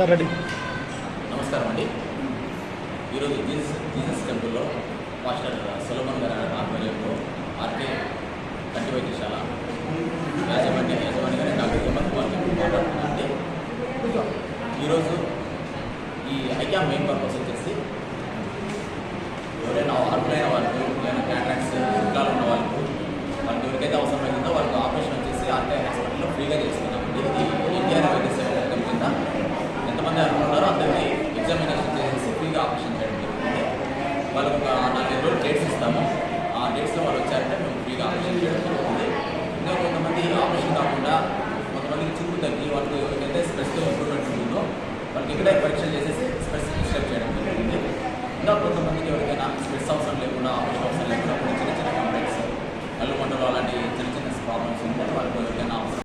Sir ready నమస్కారం అండి. ఈరోజు జీసస్ జీసస్ టెంపుల్లో మాస్టర్ సులభన్ గారి ఆధ్వర్యంలో ఆర్కే కంటి వైద్యశాల యాజమాన్య యాజమాన్య గారి డాక్టర్ హిమ్మత్ కుమార్ గారు ఈరోజు ఈ ఐక్యా మెయిన్ పర్పస్ వచ్చేసి ఎవరైనా అర్హులైన వాళ్ళకు లేదా క్యాట్రాక్స్ ఇంట్లో ఉన్న వాళ్ళకు వాళ్ళకి ఎవరికైతే అవసరమైందో వాళ్ళకి ఆపరేషన్ వచ్చేసి ఆర్కే హాస్పిటల్లో ఫ్రీగా చేస్తున్నామండి. ఇది ఎంతమంది అనుకుంటారు అందరినీ ఎగ్జామినేషన్ చేసేసి ఫ్రీగా ఆపరేషన్ చేయడం జరుగుతుంది. వాళ్ళకు ఒక నాలుగు రోజులు డేట్స్ ఇస్తాము. ఆ డేట్స్లో వాళ్ళు వచ్చారంటే మేము ఫ్రీగా ఆపరేషన్ చేయడం జరుగుతుంది. ఇంకా కొంతమంది ఆపరేషన్ కాకుండా కొంతమందికి చూపు తగ్గి వాళ్ళకి ఎవరికైతే స్పెషల్ ఇంప్రూవ్మెంట్ ఉంటుందో వాళ్ళకి ఇక్కడే పరీక్షలు చేసేసి స్పెషల్ డిస్టర్బ్ చేయడం జరుగుతుంది. ఇంకా కొంతమందికి ఎవరికైనా స్ట్రెస్ అవసరం లేకుండా ఆపరేషన్